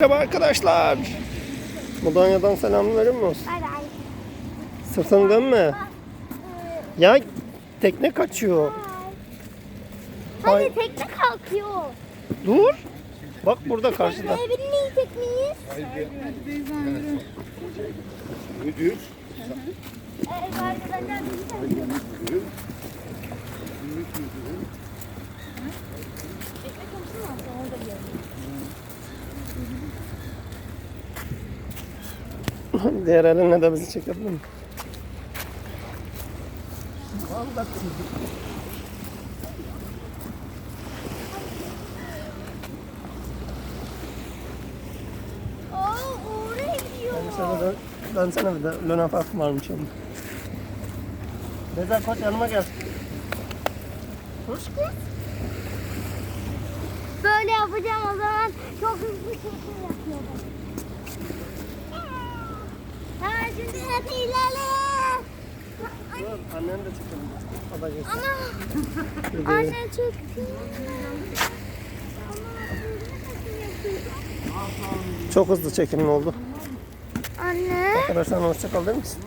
Merhaba arkadaşlar. Mudanya'dan selamlarım olsun. Sırtını dönme. Ya tekne kaçıyor. Hadi Ay. tekne kalkıyor. Dur. Bak burada karşıda. Binmeyecek miyiz? Müdür. Evet arkadaşlar biz de- Diğer elinle de bizi çekebilir mi? Gidiyor. Sana bir de. Luna Park varmış onda. Bezer koç yanıma gel. Hoş kız. Böyle yapacağım o zaman çok hızlı çekim yapıyorum. Hadi ilerle. Dur de geçsin. Ama anne çekti. Çok hızlı çekimin oldu. Anne. Arkadaşlar hoşça kal der misin?